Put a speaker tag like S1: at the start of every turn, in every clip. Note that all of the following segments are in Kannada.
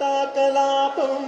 S1: కథాకలాపం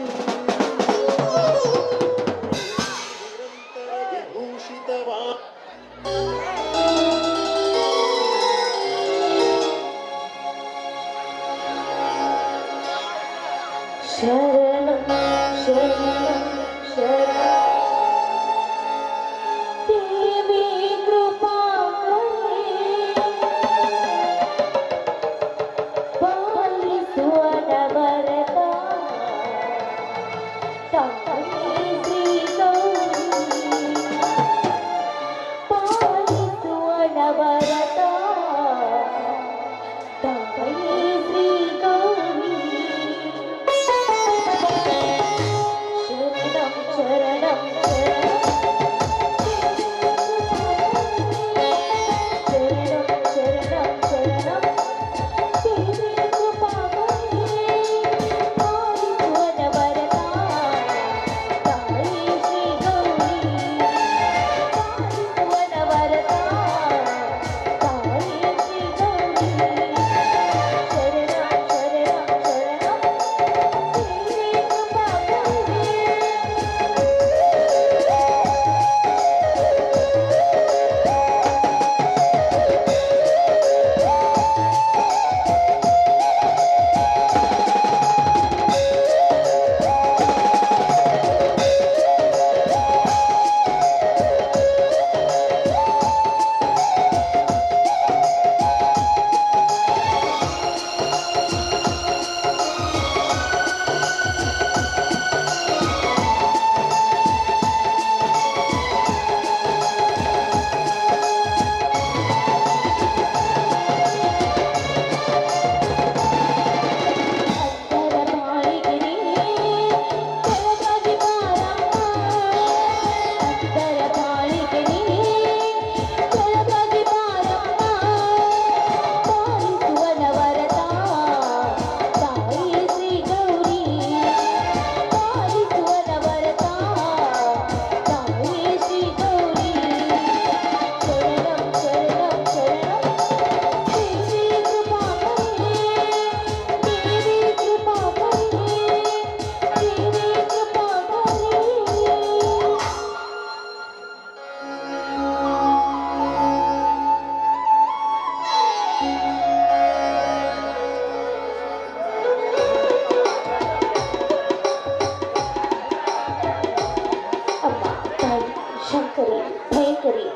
S1: ಮಹಾಕಾಳಿ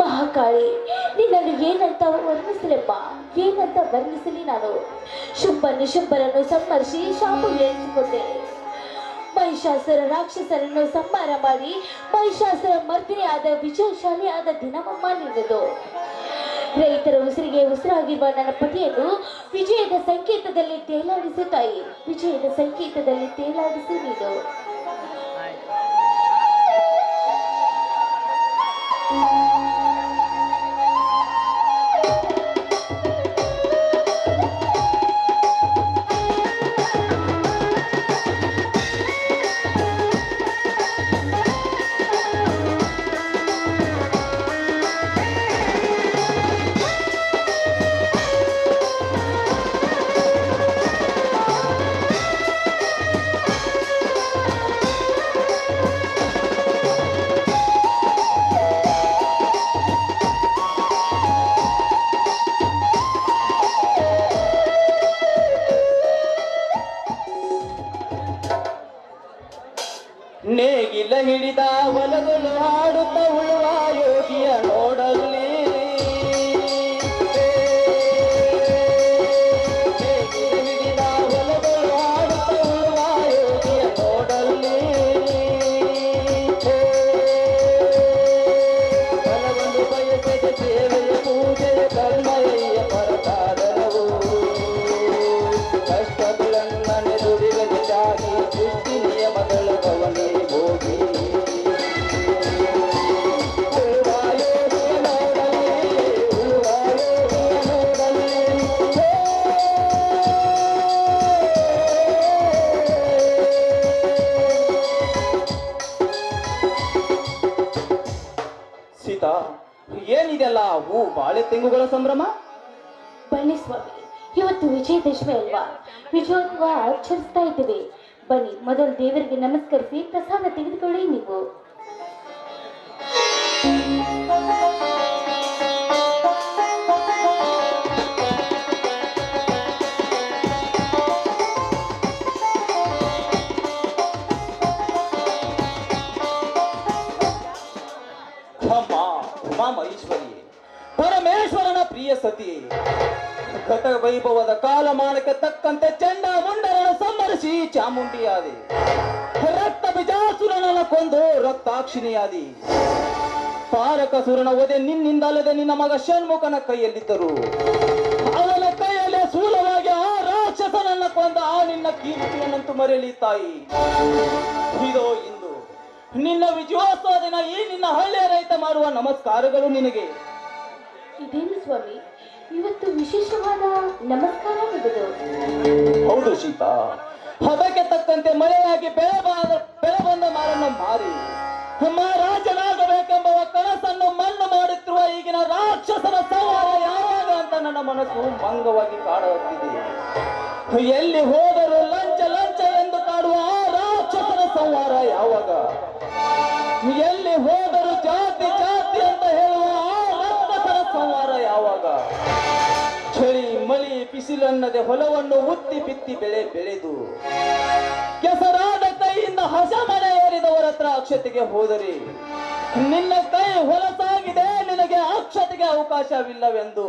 S1: ಮಹಾಕಾಳಿ, ನಿನ್ನನ್ನು ಏನಂತ ವರ್ಣಿಸಲಪ್ಪ? ಏನಂತ ವರ್ಣಿಸಲಿ ನಾನು? ಶುಭ ನಿಶುಂಭರನ್ನು ಸಂಹರಿಸಿ ಶಾಪಗಳಿಸಿಕೊಂಡೆ ಮಹಿಷಾಸುರ ರಾಕ್ಷಸರನ್ನು ಸಂಹಾರ ಮಾಡಿ ಮಹಿಷಾಸುರ ಮರ್ದಿನಿಯಾದ ವಿಜಯಶಾಲಿಯಾದ ದಿನವಮ್ಮ ನಿಂದದು ರೈತರ ಉಸಿರಿಗೆ ಉಸಿರಾಗಿರುವ ನನ್ನ ಪತಿಯನ್ನು ವಿಜಯದ ಸಂಕೇತದಲ್ಲಿ ತೇಲಾಡಿಸು ತಾಯಿ ವಿಜಯದ ಸಂಕೇತದಲ್ಲಿ ತೇಲಾಡಿಸು ನೀನು. ಆಚರಿಸ್ತಾ ಇದ್ದೇವೆ. ಬನ್ನಿ, ಮೊದಲು ದೇವರಿಗೆ ನಮಸ್ಕರಿಸಿ ಪ್ರಸಾದ ತೆಗೆದುಕೊಳ್ಳಿ ನೀವು.
S2: ಮಹೇಶ್ವರಿ, ಪರಮೇಶ್ವರನ ಪ್ರಿಯ ಸತಿ ಘಟ ವೈಭವದ ಕಾಲಮಾನಕ್ಕೆ ತಕ್ಕಂತೆ ಚಂಡ ಮುಂಡರನ್ನು ಸಂಹರಿಸಿ ಚಾಮುಂಡಿಯಾದಿ. ರಕ್ತ ಬಿಜಾಸುರನನ್ನು ಕೊಂದು ರಕ್ತಾಕ್ಷಿಣಿಯಾದಿ. ತಾರಕಸುರನ ಒದೆ ನಿನ್ನಿಂದಲ್ಲದೆ ನಿನ್ನ ಮಗ ಷಣ್ಮುಖನ ಕೈಯಲ್ಲಿದ್ದರು. ಅವನ ಕೈಯಲ್ಲೇ ಸೂಲವಾಗಿ ಆ ರಾಕ್ಷಸನನ್ನ ಕೊಂದ ಆ ನಿನ್ನ ಕೀರ್ತಿಯನ್ನಂತೂ ಮರೆಯಲಿ ತಾಯಿ. ಇದೋ ಇಂದು ನಿನ್ನ ವಿಜಯೋತ್ಸವ ದಿನ ಈ ನಿನ್ನ ಹಳ್ಳಿಯ ರೈತ ಮಾಡುವ ನಮಸ್ಕಾರಗಳು ನಿನಗೆ.
S1: ಇದೇನು ಸ್ವಾಮಿ? ಇವತ್ತು ವಿಶೇಷವಾದ ನಮಸ್ಕಾರ
S2: ಹೌದು ಸೀತಾ ಹದಕ್ಕೆ ತಕ್ಕಂತೆ ಮಳೆಯಾಗಿ ಬೆಳೆ ಬಾದ ಬೆಳೆ ಬಂದ ಮಾರನ್ನು ಮಾರಿ. ರಾಜನಾಗಬೇಕೆಂಬ ಕನಸನ್ನು ಮಣ್ಣು ಮಾಡುತ್ತಿರುವ ಈಗಿನ ರಾಕ್ಷಸನ ಸಂಹಾರ ಯಾವಾಗ ಅಂತ ನನ್ನ ಮನಸ್ಸು ಭಂಗವಾಗಿ ಕಾಡುತ್ತಿದೆ ಎಲ್ಲಿ ಹೋದರೂ ಲಂಚ ಲಂಚ ಎಂದು ಕಾಡುವ ಆ ರಾಕ್ಷಸನ ಸಂಹಾರ ಯಾವಾಗ? ಎಲ್ಲಿ ಹೋದರೂ ಜಾತಿ ಜಾತಿ ಬಿಸಿಲನ್ನದೆ ಹೊಲವನ್ನು ಉತ್ತಿ ಬಿತ್ತಿ ಬೆಳೆ ಬೆಳೆದು ಕೆಸರಾದ ಕೈಯಿಂದ ಹಸ ಮನೆ ಏರಿದವರ ಹತ್ರ ಅಕ್ಷತೆಗೆ ಹೋದರೆ ನಿನ್ನ ಕೈ ಹೊಲಸಾಗಿದೆ ನಿನಗೆ ಅಕ್ಷತೆಗೆ ಅವಕಾಶವಿಲ್ಲವೆಂದು.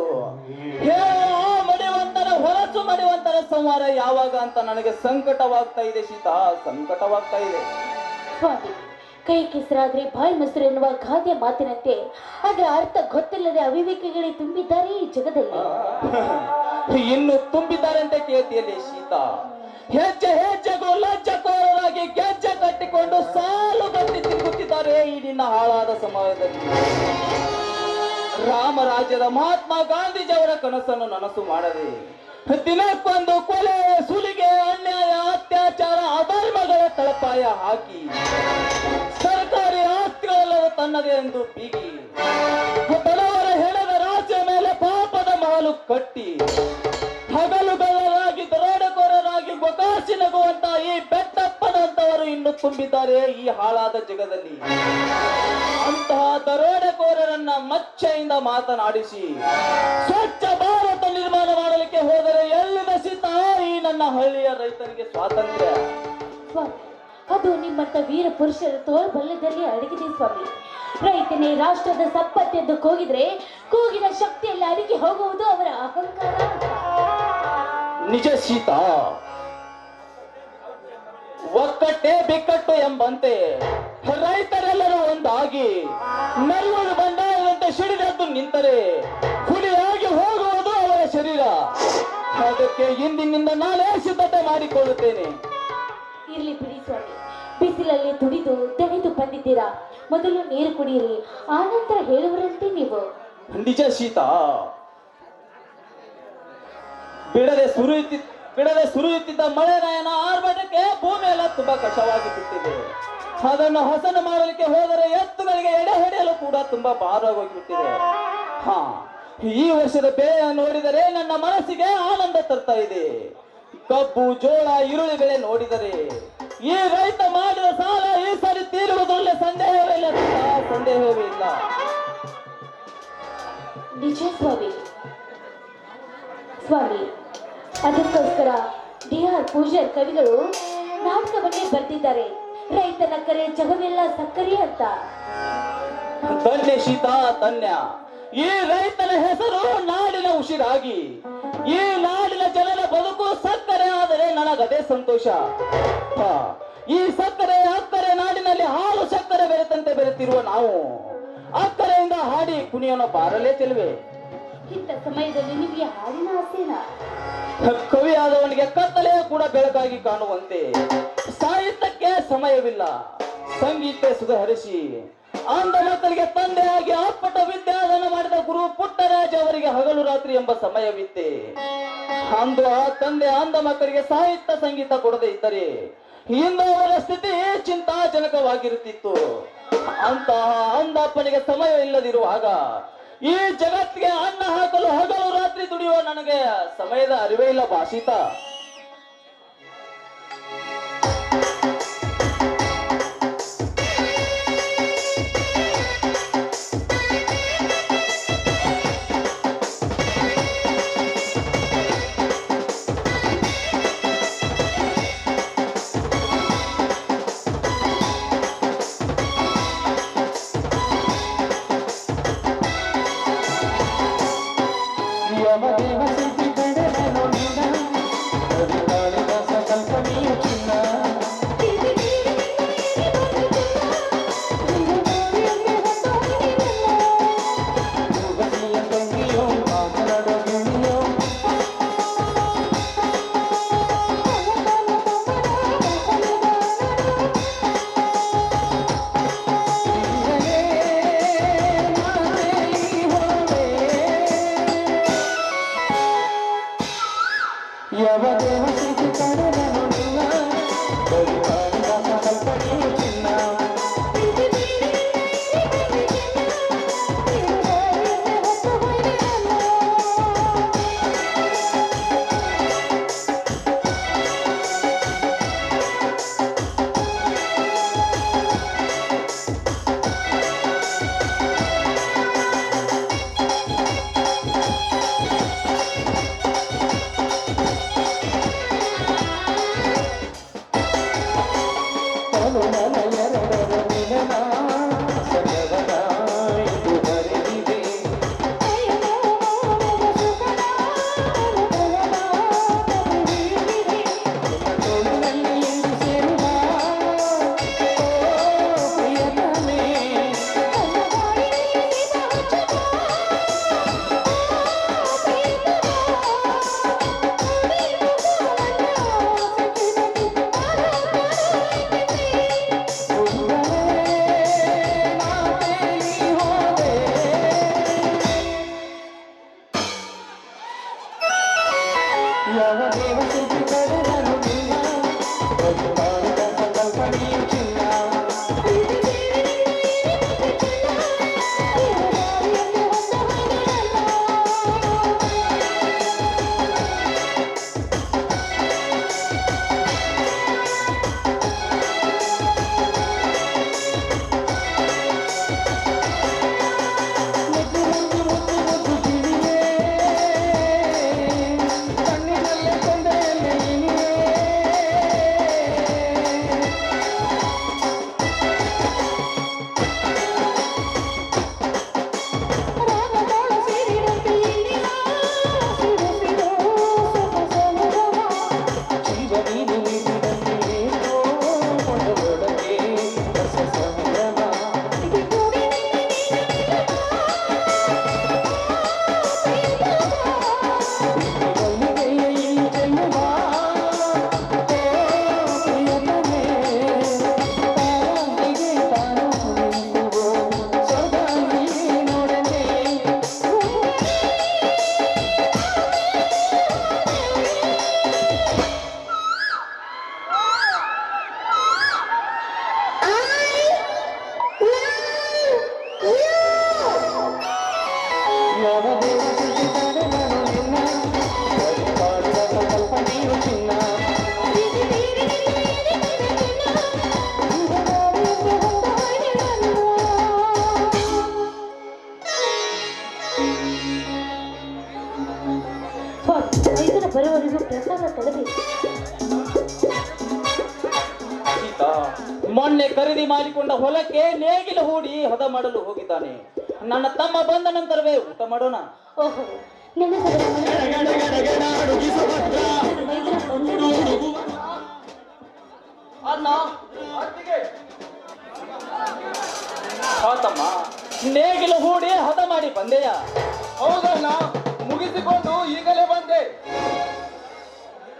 S2: ಹೇಳುವ ಆ ಮಡಿವಂತರ ಹೊಲಸು ಮಡಿವಂತರ ಸಂವಾರ ಯಾವಾಗ ಅಂತ ನನಗೆ ಸಂಕಟವಾಗ್ತಾ ಇದೆ ಸೀತಾ ಸಂಕಟವಾಗ್ತಾ ಇದೆ.
S1: ಸ್ವಾಮಿ ಕೈ ಕೆಸರಾದ್ರೆ ಬಾಯಿ ಮೊಸರು ಎನ್ನುವ ಗಾದೆ ಮಾತಿನಂತೆ ಅದರ ಅರ್ಥ ಗೊತ್ತಿಲ್ಲದೆ ಅವಿವೇಕಿಗಳೇ ತುಂಬಿದ್ದಾರೆ ಈ ಜಗದಲ್ಲಿ.
S2: ಇನ್ನು ತುಂಬಿದ್ದಾರೆ ಅಂತ ಕೇಳ್ತಿಯಲ್ಲಿ ಸೀತಾ ಹೆಜ್ಜೆ ಹೆಜ್ಜೆಗೂ ಲಜ್ಜಕೋರರಾಗಿ ಗೆಜ್ಜೆ ಕಟ್ಟಿಕೊಂಡು ಸಾಲು ಬಂದು ತಿರುಗುತ್ತಿದ್ದಾರೆ ಈ ನಿನ್ನ ಹಾಳಾದ ಸಮಯದಲ್ಲಿ ರಾಮರಾಜ್ಯದ ಮಹಾತ್ಮ ಗಾಂಧೀಜಿಯವರ ಕನಸನ್ನು ನನಸು ಮಾಡದೆ ದಿನಕ್ಕೊಂದು ಕೊಲೆ, ಸುಲಿಗೆ, ಅನ್ಯಾಯ, ಅತ್ಯಾಚಾರ, ಅಧರ್ಮಗಳ ತಳಪಾಯ ಹಾಕಿ ಸರ್ಕಾರಿ ಆಸ್ತಿಗಳೆಲ್ಲವೂ ತನ್ನದೇ ಎಂದು ಬೀಗಿ. ಪಾಪದ ಕಟ್ಟಿ ಹಗಲುಗಳಾಗಿ ದರೋಡೆಕೋರರಾಗಿ ಬಕಾಸಿ ನಗುವಂತ ಈ ಬೆಟ್ಟಪ್ಪನಂತವರು ಇನ್ನು ತುಂಬಿದ್ದಾರೆ ಈ ಹಾಳಾದ ಜಗದಲ್ಲಿ. ಅಂತಹ ದರೋಡೆಕೋರರನ್ನ ಮಚ್ಚೆಯಿಂದ ಮಾತನಾಡಿಸಿ, ಸ್ವಚ್ಛ ಭಾರತ ನಿರ್ಮಾಣ ಮಾಡಲಿಕ್ಕೆ ಹೋದರೆ ಎಲ್ಲಿದ ಸೀತಾ ಈ ನನ್ನ ಹಳ್ಳಿಯ ರೈತನಿಗೆ ಸ್ವಾತಂತ್ರ್ಯ?
S1: ಅದು ನಿಮ್ಮಂತ ವೀರ ಪುರುಷರ ತೋಳ್ಬಲ್ಲದಲ್ಲಿ ಅಡಗಿದೆ ಸ್ವಾಮಿ. ರೈತನೇ ರಾಷ್ಟ್ರದ ಸಂಪತ್ತೆಂದು ಕೂಗಿದ್ರೆ ಕೂಗಿನ ಶಕ್ತಿಯಲ್ಲಿ ಅಡಗಿ ಹೋಗುವುದು ಅವರ ಅಹಂಕಾರ.
S2: ನಿಜ ಸೀತಾ ಒಕ್ಕಟ್ಟೆ ಬಿಕ್ಕಟ್ಟು ಎಂಬಂತೆ ರೈತರೆಲ್ಲರೂ ಒಂದಾಗಿ ನಲ್ವರು ಬಂಡಾಯದಂತೆ ಸಿಡಿದದ್ದು ನಿಂತರೆ ಹುಲಿಯಾಗಿ ಹೋಗುವುದು ಅವರ ಶರೀರ. ಅದಕ್ಕೆ ಇಂದಿನಿಂದ ನಾನೇ ಸಿದ್ಧತೆ ಮಾಡಿಕೊಳ್ಳುತ್ತೇನೆ.
S1: ಇರ್ಲಿ ಬಿಡಿ ಸ್ವಾಮಿ ಬಿಸಿಲಲ್ಲಿ ದುಡಿದು ತೆಗೆದು ಬಂದಿದ್ದೀರಾ? ಮೊದಲು ನೀರು ಕುಡಿಯಿರಿ. ಆನಂತರ ಹೇಳುವರಂತೆ ನೀವು.
S2: ನಿಜ ಶೀತ ಬಿಡದೆ ಸುರಿಯುತ್ತಿ ಬಿಡದೆ ಸುರಿಯುತ್ತಿದ್ದ ಮಳೆರಾಯನ ಆರ್ಭಟಕ್ಕೆ ಭೂಮಿ ಎಲ್ಲ ತುಂಬಾ ಕಷ್ಟವಾಗಿ ಬಿಟ್ಟಿದೆ. ಅದನ್ನು ಹಸನ ಮಾಡಲಿಕ್ಕೆ ಹೋದರೆ ಎತ್ತುಗಳಿಗೆ ಎಡೆ ಹಿಡಿಯಲು ಕೂಡ ತುಂಬಾ ಭಾರವಾಗೋಗಿಬಿಟ್ಟಿದೆ ಹಾ, ಈ ವರ್ಷದ ಬೆಳೆಯ ನೋಡಿದರೆ ನನ್ನ ಮನಸ್ಸಿಗೆ ಆನಂದ ತರ್ತಾ ಇದೆ. ಕಬ್ಬು, ಜೋಳ, ಈರುಳ್ಳಿ ಬೆಳೆ ನೋಡಿದರೆ ಈ ರೈತ ಮಾಡಿದ ಸಾಲ ಈ ಸರಿ ತೀರುವುದರಲ್ಲಿ ಸಂದೇಹವೇ ಇಲ್ಲ ಸಂದೇಹವೇ ಇಲ್ಲ
S1: ನಿಜ ಸ್ವಾಮಿ. ಸ್ವಾಮಿ ಅದಕ್ಕೋಸ್ಕರ ಡಿ ಆರ್ ಪೂಜಾರ್ ಕವಿಗಳು ನಾಟಕವನ್ನೇ ಬರ್ತಿದ್ದಾರೆ ರೈತನ ಕರೆ ಜಗವೆಲ್ಲ ಸಕ್ಕರೆ ಅಂತ.
S2: ಧನ್ಯ ಶೀತ ಧನ್ಯ. ಈ ರೈತನ ಹೆಸರು ನಾಡಿನ ಉಸಿರಾಗಿ. ಈ ನಾಡಿನ ಜನರ ಬದುಕು ಸಕ್ಕರೆ ಆದರೆ ನನಗದೇ ಸಂತೋಷ. ಈ ಸಕ್ಕರೆ ಅಕ್ಕರೆ ನಾಡಿನಲ್ಲಿ ಹಾಲು ಸಕ್ಕರೆ ಬೆರೆತಂತೆ ಬೆರೆತಿರುವ ನಾವು. ಅಕ್ಕರೆಯಿಂದ ಹಾಡಿ ಕುಣಿಯೋಣ ಬಾರಲೇ ಚೆಲುವೆ.
S1: ಇಂಥ ಸಮಯದಲ್ಲಿ ನಿಮಗೆ ಹಾಡಿನ ಆಸೆನಾ?
S2: ಕವಿಯಾದವನಿಗೆ ಕತ್ತಲೆಯೂ ಕೂಡ ಬೆಳಕಾಗಿ ಕಾಣುವಂತೆ. ಸಾಹಿತ್ಯಕ್ಕೆ ಸಮಯವಿಲ್ಲ. ಸಂಗೀತ ಸುಧಹರಿಸಿ ಅಂಧ ಮಕ್ಕಳಿಗೆ ತಂದೆಯಾಗಿ ಅಪ್ಪಟ ವಿದ್ಯಾದಾನ ಮಾಡಿದ ಗುರು ಪುಟ್ಟರಾಜ ಅವರಿಗೆ ಹಗಲು ರಾತ್ರಿ ಎಂಬ ಸಮಯವಿತ್ತೆ ಅಂದು ಆ ತಂದೆ ಅಂಧ ಮಕ್ಕಳಿಗೆ ಸಾಹಿತ್ಯ ಸಂಗೀತ ಕೊಡದೇ ಇದ್ದರೆ ಇಂದು ಅವರ ಸ್ಥಿತಿ ಚಿಂತಾಜನಕವಾಗಿರುತ್ತಿತ್ತು. ಅಂತಹ ಅಂಧಪ್ಪನಿಗೆ ಸಮಯ ಇಲ್ಲದಿರುವಾಗ
S3: ಈ ಜಗತ್ತಿಗೆ ಅನ್ನ ಹಾಕಲು ಹಗಲು ರಾತ್ರಿ ದುಡಿಯುವ ನನಗೆ ಸಮಯದ ಅರಿವೇ ಇಲ್ಲ ಭಾಷಿತ.
S4: ಯಾವ
S3: ತಮ್ಮ ಬಂದ ನಂತರವೇ ಊಟ ಮಾಡೋಣ.
S1: ಓಹೋ ನೆನೆಸಿದರೆ ವೈದ್ಯರ ಬಂದು
S3: ಅಣ್ಣ ತಮ್ಮ ನೇಗಿಲು ಹೂಡಿ ಹದ ಮಾಡಿ ಬಂದೆಯ? ಹೌದಣ್ಣ ಮುಗಿಸಿಕೊಂಡು ಈಗಲೇ ಬಂದೆ.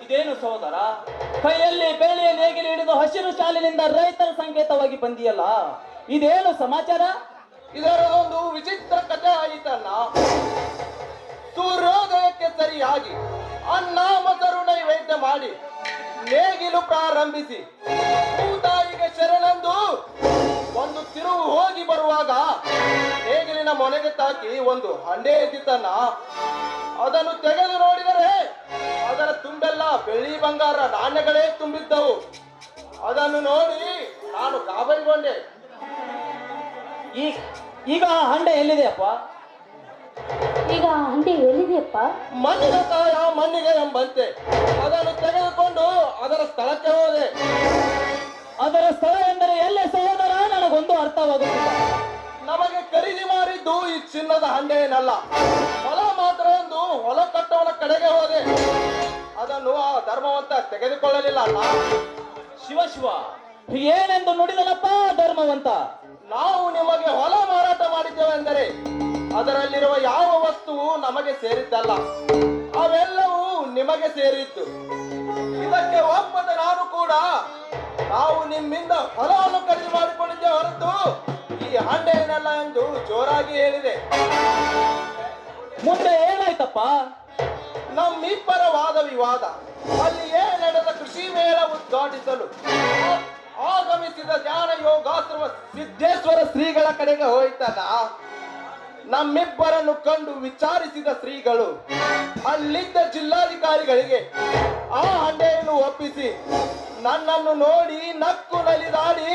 S3: ಇದೇನು ಸಹೋದರ? ಕೈಯಲ್ಲಿ ಬೇಳೆಯ ನೇಗಿಲು ಹಿಡಿದು ಹಸಿರು ಶಾಲಿನಿಂದ ರೈತರ ಸಂಕೇತವಾಗಿ ಬಂದಿಯಲ್ಲ? ಇದೇನು ಸಮಾಚಾರ?
S5: ಇದರದೊಂದು ವಿಚಿತ್ರ ಕಥೆ ಆಯಿತಲ್ಲ? ಸೂರ್ಯೋದಯಕ್ಕೆ ಸರಿಯಾಗಿ ಅನ್ನ ಮೊಸರು ನೈವೇದ್ಯ ಮಾಡಿ ನೇಗಿಲು ಪ್ರಾರಂಭಿಸಿ ಭೂತಾಯಿಗೆ ಶರಣಂದು ಒಂದು ತಿರುವು ಹೋಗಿ ಬರುವಾಗ ನೇಗಿಲಿನ ಮೊನೆಗೆ ತಾಕಿ ಒಂದು ಹಂಡೆ ಎದ್ದಿತನ್ನ ಅದನ್ನು ತೆಗೆದು ನೋಡಿದರೆ ಅದರ ತುಂಬೆಲ್ಲ ಬೆಳ್ಳಿ ಬಂಗಾರ ನಾಣ್ಯಗಳೇ ತುಂಬಿದ್ದವು. ಅದನ್ನು ನೋಡಿ ನಾನು ಗಾಬರಿಗೊಂಡೆ.
S2: ಈಗ ಈಗ ಆ ಹಂಡೆ ಎಲ್ಲಿದೆಯಪ್ಪ
S1: ಈಗ ಹಂಡೆ ಎಲ್ಲಿದೆಯಪ್ಪ
S5: ಮಣ್ಣಿನ ಕಾಲ ಮಣ್ಣಿಗೆ ಎಂಬಂತೆ ಅದನ್ನು ತೆಗೆದುಕೊಂಡು ಅದರ ಸ್ಥಳಕ್ಕೆ ಹೋದೆ.
S2: ಅದರ ಸ್ಥಳ ಎಂದರೆ ಎಲ್ಲೇ ಸಹೋದರ? ನನಗೊಂದು ಅರ್ಥವಾಗುತ್ತಿಲ್ಲ.
S5: ನಮಗೆ ಖರೀದಿ ಮಾಡಿದ್ದು ಈ ಚಿನ್ನದ ಹಂಡೆಯೇನಲ್ಲ. ಹೊಲ ಮಾತ್ರ ಎಂದು ಹೊಲ ಕಟ್ಟವನ ಕಡೆಗೆ ಹೋದೆ. ಅದನ್ನು ಆ ಧರ್ಮವಂತ ತೆಗೆದುಕೊಳ್ಳಲಿಲ್ಲ ಅಲ್ಲ.
S2: ಶಿವ ಶಿವ ಏನೆಂದು ನುಡಿದಲಪ್ಪ ಧರ್ಮವಂತ?
S5: ನಾವು ನಿಮಗೆ ಹೊಲ ಮಾರಾಟ ಮಾಡಿದ್ದೇವೆಂದರೆ ಅದರಲ್ಲಿರುವ ಯಾವ ವಸ್ತುವು ನಮಗೆ ಸೇರಿದ್ದಲ್ಲ, ಅವೆಲ್ಲವೂ ನಿಮಗೆ ಸೇರಿತ್ತು ಇದಕ್ಕೆ ಒಪ್ಪದ ನಾನು ಕೂಡ ನಾವು ನಿಮ್ಮಿಂದ ಹೊಲವನ್ನು ಖರೀದಿ ಮಾಡಿಕೊಂಡಿದ್ದೆ ಹೊರತು ಈ ಹಂಡೆಯನ್ನಲ್ಲ ಎಂದು ಜೋರಾಗಿ ಹೇಳಿದೆ.
S2: ಮುಂದೆ ಏನಾಯ್ತಪ್ಪ?
S5: ನಮ್ಮಿಬ್ಬರ ವಾದ ವಿವಾದ. ಅಲ್ಲಿಯೇ ನಡೆದ ಕೃಷಿ ಮೇಳ ಉದ್ಘಾಟಿಸಲು? ಆಗಮಿಸಿದ ಧ್ಯಾನ ಯೋಗಾಶ್ರಮ ಸಿದ್ದೇಶ್ವರ ಶ್ರೀಗಳ ಕಡೆಗೆ ಹೋಯ್ತಲ್ಲ, ನಮ್ಮಿಬ್ಬರನ್ನು ಕಂಡು ವಿಚಾರಿಸಿದ ಶ್ರೀಗಳು, ಅಲ್ಲಿದ್ದ ಜಿಲ್ಲಾಧಿಕಾರಿಗಳಿಗೆ ಆ ಹಂಡೆಯನ್ನು ಒಪ್ಪಿಸಿ, ನನ್ನನ್ನು ನೋಡಿ ನಕ್ಕು ನಲಿದಾಡಿ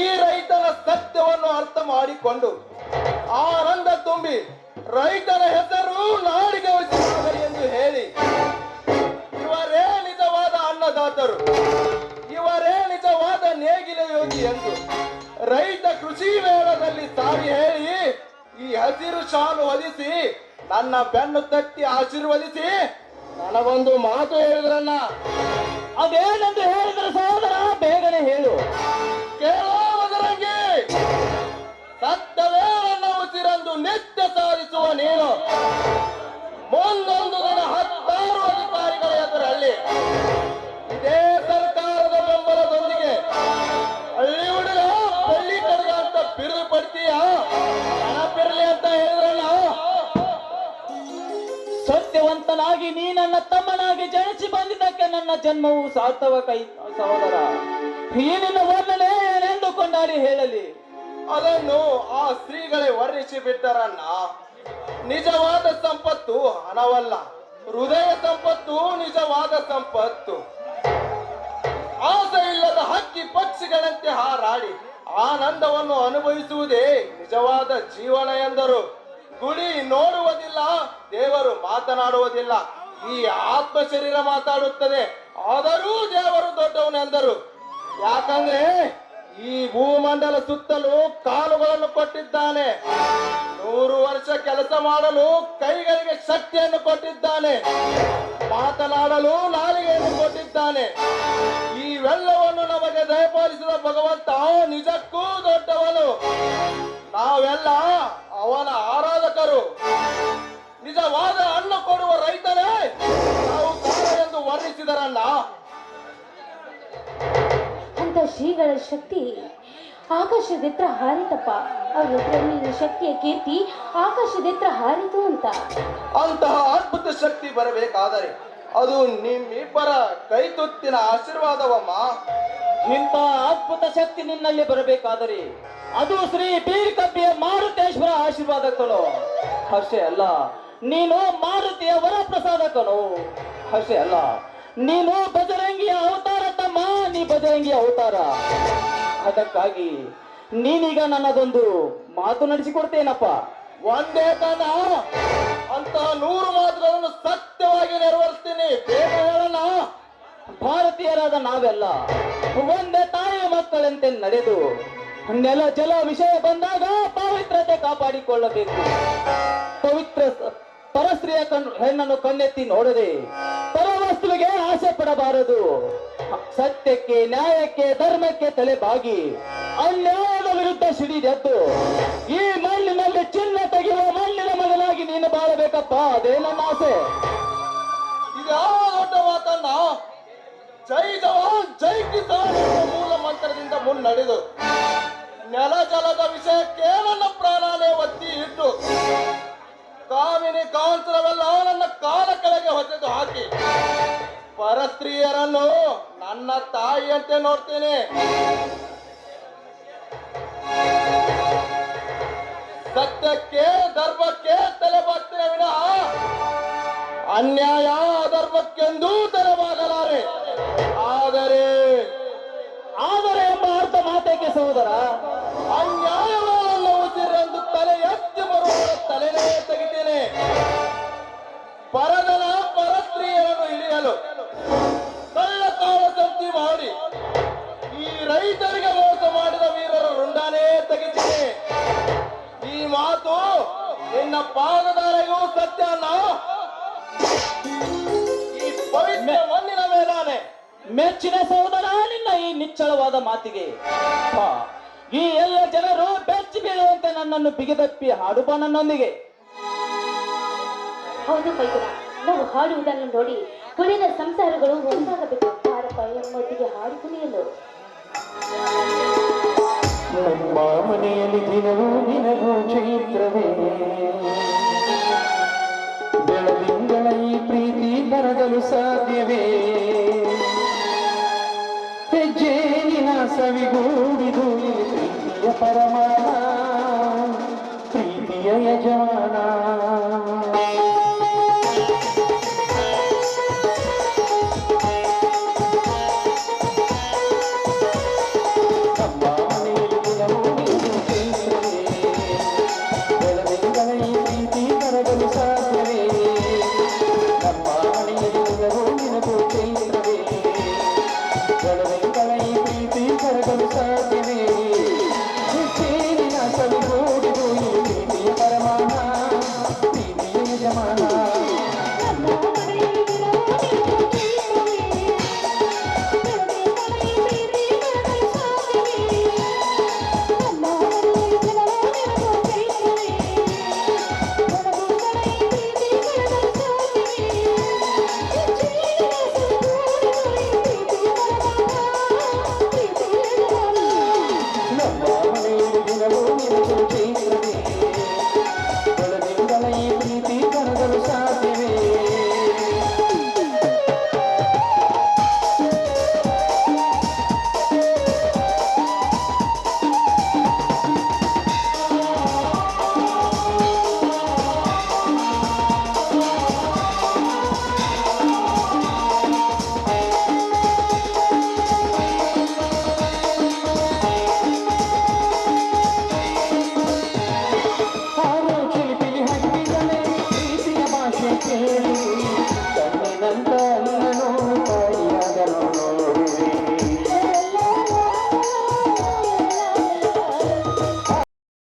S5: ಈ ರೈತನ ಸತ್ಯವನ್ನು ಅರ್ಥ ಮಾಡಿಕೊಂಡು ಆನಂದ ತುಂಬಿ ರೈತನ ಹೆಸರು ನಾಡಿಗೆ ಶಾಲು ಹೊಲಿಸಿ, ನನ್ನ ಬೆನ್ನು ತಟ್ಟಿ ಆಶೀರ್ವದಿಸಿ, ನನಗೊಂದು ಮಾತು ಹೇಳಿದ್ರಲ್ಲ
S2: ಅದೇನಂತ ಹೇಳಿದ್ರೆ ಸಹೋದರ, ಬೇಗನೆ ಹೇಳು.
S5: ಕೇಳೋದರಂಗೆ ಸತ್ತವೇ ನನ್ನ ಉಸಿರಂದು ನಿತ್ಯ ಸಾಧಿಸುವ ನೀನು. ಮುಂದೊಂದು ದಿನ ಹತ್ತಾರು ಅಧಿಕಾರಿಗಳ ಎದುರಲ್ಲಿ
S2: ಸತ್ಯವಂತನಾಗಿ ನೀ ನನ್ನ ತಮ್ಮನಾಗಿ ಜನಿಸಿ ಬಂದಿದ್ದಕ್ಕೆ ನನ್ನ ಜನ್ಮವು ಸಾರ್ಥವ ಕೈ, ಸಹೋದರ. ಈ ನಿನ್ನ ವರ್ಣನೆ ಏನೆಂದು ಕೊಂಡಾಡಿ ಹೇಳಲಿ?
S5: ಅದನ್ನು ಆ ಸ್ತ್ರೀಗಳೇ ವರ್ಣಿಸಿ ಬಿಟ್ಟರನ್ನ ನಿಜವಾದ ಸಂಪತ್ತು ಹಣವಲ್ಲ, ಹೃದಯ ಸಂಪತ್ತು ನಿಜವಾದ ಸಂಪತ್ತು. ಆಸೆ ಇಲ್ಲದ ಹಕ್ಕಿ ಪಕ್ಷಿಗಳಂತೆ ಹಾರಾಡಿ, ಆನಂದವನ್ನು ಅನುಭವಿಸುವುದೇ ನಿಜವಾದ ಜೀವನ ಎಂದರು. ಗುಡಿ ನೋಡುವುದಿಲ್ಲ, ದೇವರು ಮಾತನಾಡುವುದಿಲ್ಲ. ಈ ಆತ್ಮ ಶರೀರ ಮಾತಾಡುತ್ತದೆ. ಆದರೂ ದೇವರು ದೊಡ್ಡವನೆಂದರು ಯಾಕಂದ್ರೆ ಈ ಭೂಮಂಡಲ ಸುತ್ತಲೂ ಕಾಲುಗಳನ್ನು ಕೊಟ್ಟಿದ್ದಾನೆ. ನೂರು ವರ್ಷ ಕೆಲಸ ಮಾಡಲು ಕೈಗಳಿಗೆ ಶಕ್ತಿಯನ್ನು ಕೊಟ್ಟಿದ್ದಾನೆ. ಮಾತನಾಡಲು ನಾಲಿಗೆಯನ್ನು ಕೊಟ್ಟಿದ್ದಾನೆ. ಇವೆಲ್ಲವನ್ನು ನಮಗೆ ದಯಪಾಲಿಸಿದ ಭಗವಂತ ನಿಜಕ್ಕೂ ದೊಡ್ಡವನು. ನಾವೆಲ್ಲ ಅವನ ಆರಾಧಕರು ನಿಜವಾದ ಅನ್ನ ಕೊಡುವ ರೈತರೇ ನಾವು ಎಂದು ವರ್ಣಿಸಿದರಲ್ಲ.
S1: ಅಂತ ಶ್ರೀಗಳ ಶಕ್ತಿ ಆಕಾಶದೆತ್ರ ಹಾರಿತಪ್ಪ. ಅವರು ಹೆಸರಲ್ಲಿ ಶಕ್ತಿಯ ಕೀರ್ತಿ ಆಕಾಶದೆತ್ರ ಹಾರಿತು ಅಂತ.
S5: ಅಂತಹ ಅದ್ಭುತ ಶಕ್ತಿ ಬರಬೇಕಾದರೆ ಅದು ನಿಮ್ಮಿಬ್ಬರ ಕೈತುತ್ತಿನ ಆಶೀರ್ವಾದವಮ್ಮ.
S2: ಇಂಥ ಅದ್ಭುತ ಶಕ್ತಿ ನಿನ್ನಲ್ಲಿ ಬರಬೇಕಾದರೆ ಅದು ಶ್ರೀ ಬೀರ್ಕಬ್ಬಿಯ ಮಾರುತೇಶ್ವರ ಆಶೀರ್ವಾದ ಕಣೋ ಅಲ್ಲ, ನೀನು ಮಾರುತಿಯ ವರಪ್ರಸಾದ ಕಣೋ ಅಷ್ಟೇ ಅಲ್ಲ, ನೀನು ಬಜರಂಗಿಯ ಅವತಾರ ತಮ್ಮ, ನೀ ಬಜರಂಗಿಯ ಅವತಾರ. ಅದಕ್ಕಾಗಿ ನೀನೀಗ ನನ್ನದೊಂದು ಮಾತು ನಡೆಸಿಕೊಡ್ತೇನಪ್ಪ.
S5: ಒಂದೇ ತನ ಅಂತ ನೂರು ಮಾತುಗಳನ್ನು ಸತ್ಯವಾಗಿ ನೆರವೇರಿಸ್ತೀನಿ. ಬೇಗ ಹೇಳೋಣ
S2: ಭಾರತೀಯರಾದ ನಾವೆಲ್ಲ ಒಂದೇ ತಾಯಿಯ ಮಕ್ಕಳಂತೆ ನಡೆದು ನೆಲ ಜಲ ವಿಷಯ ಬಂದಾಗ ಪವಿತ್ರತೆ ಕಾಪಾಡಿಕೊಳ್ಳಬೇಕು. ಪವಿತ್ರ ಪರಸ್ತ್ರೀಯ ಕಣ್ಣು ಹೆಣ್ಣನ್ನು ಕಣ್ಣೆತ್ತಿ ನೋಡದೆ ಪರವಸ್ತುವಿಗೆ ಆಸೆ ಪಡಬಾರದು. ಸತ್ಯಕ್ಕೆ, ನ್ಯಾಯಕ್ಕೆ, ಧರ್ಮಕ್ಕೆ ತಲೆಬಾಗಿ ಅನ್ಯಾಯದ ವಿರುದ್ಧ ಸಿಡಿದೆದ್ದು ಈ ಮಣ್ಣಿನಲ್ಲಿ ಚಿನ್ನ ತೆಗೆಯುವ ಮಣ್ಣಿನ ಮಗನಾಗಿ ನೀನು ಬಾಳಬೇಕಪ್ಪ, ಅದೇ ನನ್ನ ಆಸೆ.
S5: ಇದ್ಯಾವ ದೊಡ್ಡ ಮಾತನ್ನ ಜೈ ಜವಾನ್, ಜೈ ಕಿಸಾನ್ ಎಂಬ ಮೂಲ ಮಂತ್ರದಿಂದ ಮುನ್ನಡೆದು. ನೆಲ ಜಲದ ವಿಷಯಕ್ಕೆ ನನ್ನ ಪ್ರಾಣಾಲಯ ಒತ್ತಿ ಇಟ್ಟು, ಕಾಮಿನಿ ಕಾಂತರವೆಲ್ಲ ನನ್ನ ಕಾಲ ಕೆಳಗೆ ಹೊತ್ತೆದು ಹಾಕಿ. ಪರಸ್ತ್ರೀಯರನ್ನು ನನ್ನ ತಾಯಿಯಂತೆ ನೋಡ್ತೇನೆ. ಸತ್ಯಕ್ಕೆ, ಧರ್ಮಕ್ಕೆ ತಲೆ ಬಾಗ್ತೇನೆ ವಿನಃ ಅನ್ಯಾಯ, ಅಧರ್ಮಕ್ಕೆಂದೂ ತಲೆಬಾಗಲಾರೆ. ಆದರೆ
S2: ಆದರೆ ಎಂಬ ಅರ್ಥ ಮಾತೇಕೆ ಸಹೋದರ?
S5: ಅನ್ಯಾಯವನ್ನು ತಲೆ ಎತ್ತಿ ಬರುವ ತಲೆನೇ ತೆಗಿತೇನೆ. ಪರದನ ಪರಸ್ತ್ರೀಯರನ್ನು ಇಳಿಯಲು ಕಳ್ಳ ಸಂತಿ ಮಾಡಿ ಈ ರೈತರಿಗೆ ಮೋಸ ಮಾಡಿದ ವೀರರ ರುಂಡಾನೇ ತೆಗಿತೇನೆ. ಈ ಮಾತು ನಿನ್ನ ಪಾದದಾರೆಗೂ ಸತ್ಯ ಅಲ್ಲ ಈ ಪವಿತ್ರ
S2: ಮೆಚ್ಚಿನ ಸಹೋದರ ನಿನ್ನ ಈ ನಿಚ್ಚಳವಾದ ಮಾತಿಗೆ. ಈ ಎಲ್ಲ ಜನರು ಬೆಚ್ಚಿ ಬೀಳುವಂತೆ ನನ್ನನ್ನು ಬಿಗಿದಪ್ಪಿ ಹಾಡುಬ ನನ್ನೊಂದಿಗೆ.
S1: ಹೌದು ಮೈದುನ ನಾವು ಹಾಡುವುದನ್ನು ನೋಡಿ ಕುಳಿದ ಸಂಸಾರಗಳು ಒಂದಾಗಬೇಕು ಭಾರತ ಎಂಬೊತ್ತಿಗೆ ಹಾಡು ಕುಣಿಯಲು.
S4: ನಮ್ಮ ಮನೆಯಲ್ಲಿ ದಿನವೂ ನಿನಗೂ ಚೈತ್ರವೇ. ಬೆಳದಿಂಗಳ ಈ ಪ್ರೀತಿ ಬರಗಲು ಸಾಧ್ಯವೇ. ಹೆಜ್ಜೇನಿನ ಸವಿಗೂಡಿದು ಪ್ರೀತಿಯ ಪರಮಾನ ಪ್ರೀತಿಯ ಯಜಮಾನ.